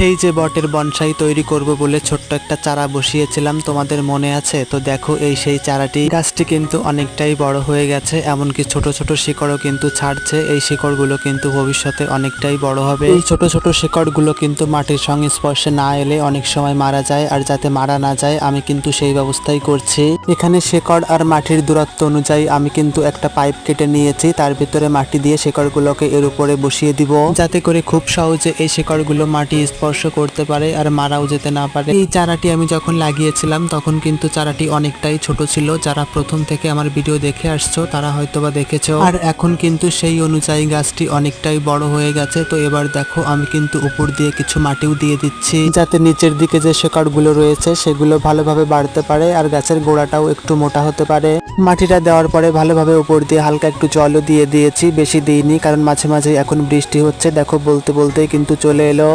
সেই যে বটের বনসাই তৈরি করব বলে ছোট্ট একটা চারা বসিয়েছিলাম, তোমাদের মনে আছে? তো দেখো, এই সেই চারাটি গাছটি কিন্তু অনেকটাই বড় হয়ে গেছে, এমনকি ছোট ছোট শিকড়ও কিন্তু ছাড়ছে। এই শিকড়গুলো কিন্তু ভবিষ্যতে অনেকটাই বড় হবে। এই ছোট ছোট শিকড়গুলো কিন্তু মাটির সংস্পর্শে না এলে অনেক সময় মারা যায়, আর যাতে মারা না যায়, আমি কিন্তু সেই ব্যবস্থাই করছি। এখানে শিকড় আর মাটির দূরত্ব অনুযায়ী আমি কিন্তু একটা পাইপ কেটে নিয়েছি, তার ভিতরে মাটি দিয়ে শিকড়গুলোকে এর উপরে বসিয়ে দিব। যাতে করে খুব সহজে এই শিকড়গুলো মাটি স্পর্শ করতে পারে আর মারাও যেতে না পারে। এই চারাটি আমি যখন লাগিয়েছিলাম, তখন কিন্তু চারাটি অনেকটাই ছোট ছিল। যারা প্রথম থেকে আমার ভিডিও দেখে আসছো, তারা হয়তোবা দেখেছ। আর এখন কিন্তু সেই অনুযায়ী গাছটি অনেকটাই বড় হয়ে গেছে। তো এবার দেখো, আমি কিন্তু উপর দিয়ে কিছু মাটিও দিয়ে দিচ্ছি। যাতে নিচের দিকে যে শেকড়গুলো রয়েছে, সেগুলো ভালোভাবে বাড়তে পারে আর গাছের গোড়াটাও একটু মোটা হতে পারে। মাটিটা দেওয়ার পরে ভালোভাবে উপর দিয়ে হালকা একটু জলও দিয়ে দিয়েছি। বেশি দিইনি, কারণ মাঝে মাঝে এখন বৃষ্টি হচ্ছে। দেখো, বলতে বলতেই কিন্তু চলে এলো।